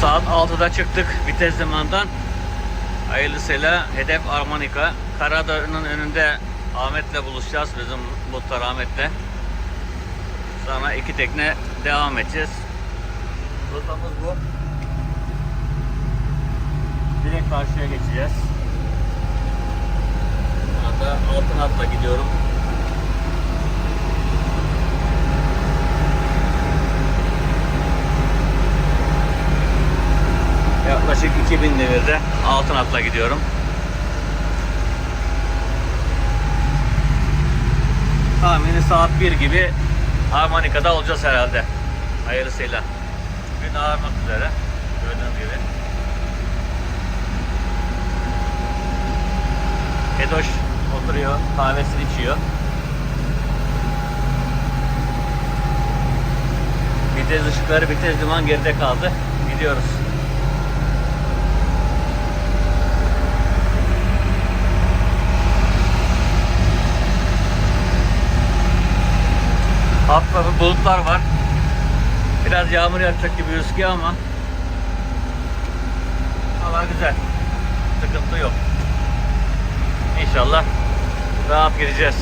Saat 6'da çıktık vites limandan. Hayırlısıyla hedef Armanika. Karadağ'ın önünde Ahmet'le buluşacağız. Bizim muhtar Ahmet'le. Sonra iki tekne devam edeceğiz. Rotamız bu. Direkt karşıya geçeceğiz. Şu anda altın atla gidiyorum. Yaklaşık 2000 devirde altın atla gidiyorum. Tahmini saat 1 gibi Harmonika'da olacağız herhalde. Hayırlısıyla. Gün ağarmak üzere. Gördüğünüz gibi. Edoş oturuyor, kahvesini içiyor. Vites ışıkları, vites liman geride kaldı. Gidiyoruz. Hafif bulutlar var. Biraz yağmur yağacak gibi gözüküyor ama hava güzel. Sıkıntı yok. İnşallah rahat gideceğiz.